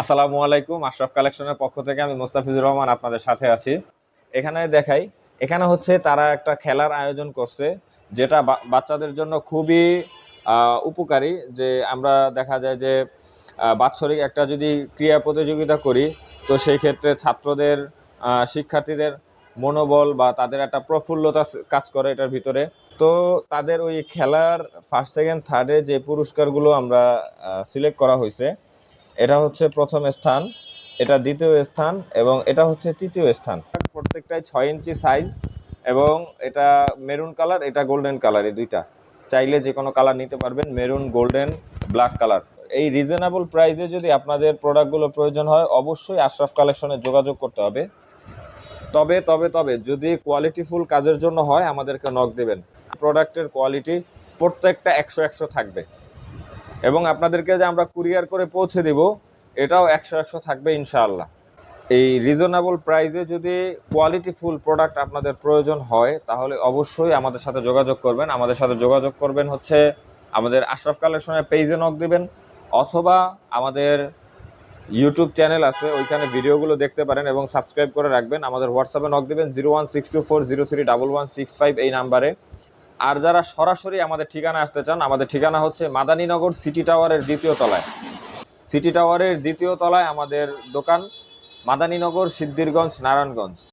আসসালামু আলাইকুম, আশরাফ কালেকশনের পক্ষ থেকে আমি মোস্তাফিজুর রহমান আপনাদের সাথে আছি। এখানে দেখাই, এখানে হচ্ছে তারা একটা খেলার আয়োজন করছে, যেটা বাচ্চাদের জন্য খুবই উপকারী। যে আমরা দেখা যায় যে বাৎসরিক একটা যদি ক্রীড়া প্রতিযোগিতা করি, তো সেই ক্ষেত্রে ছাত্রদের শিক্ষার্থীদের মনোবল বা তাদের একটা প্রফুল্লতা কাজ করে এটার ভিতরে। তো তাদের ওই খেলার ফার্স্ট সেকেন্ড থার্ডে যে পুরস্কারগুলো আমরা সিলেক্ট করা হয়েছে এটা হচ্ছে প্রথম স্থান, এটা দ্বিতীয় স্থান এবং এটা হচ্ছে তৃতীয় স্থান। প্রত্যেকটাই ছয় ইঞ্চি সাইজ এবং এটা মেরুন কালার এটা গোল্ডেন কালার এই দুইটা। চাইলে যে কোনো কালার নিতে পারবেন মেরুন গোল্ডেন ব্ল্যাক কালার এই রিজনেবল প্রাইসে যদি আপনাদের প্রোডাক্টগুলো প্রয়োজন হয়, অবশ্যই আশরাফ কালেকশনে যোগাযোগ করতে হবে। তবে তবে তবে, যদি কোয়ালিটিফুল কাজের জন্য হয়, আমাদেরকে নক দেবেন। প্রোডাক্টের কোয়ালিটি প্রত্যেকটা একশো একশো থাকবে। এবং আপনাদেরকে যে আমরা কুরিয়ার করে পৌঁছে দিব, এটাও একশো একশো থাকবে ইনশাআল্লাহ। এই রিজনেবল প্রাইজে যদি কোয়ালিটি ফুল প্রোডাক্ট আপনাদের প্রয়োজন হয়, তাহলে অবশ্যই আমাদের সাথে যোগাযোগ করবেন। আমাদের সাথে যোগাযোগ করবেন হচ্ছে আমাদের আশরাফ কালেকশনের পেজে নক দিবেন, অথবা আমাদের ইউটিউব চ্যানেল আছে, ওইখানে ভিডিওগুলো দেখতে পারেন এবং সাবস্ক্রাইব করে রাখবেন। আমাদের হোয়াটসঅ্যাপে নক দিবেন zero one six two four zero three double one six five এই নাম্বারে আর যারা সরাসরি আমাদের ঠিকানা আসতে চান, আমাদের ঠিকানা হচ্ছে মাদানীনগর সিটি টাওয়ারের দ্বিতীয় তলায়। সিটি টাওয়ারের দ্বিতীয় তলায় আমাদের দোকান, মাদানীনগর সিদ্ধিরগঞ্জ, নারায়ণগঞ্জ।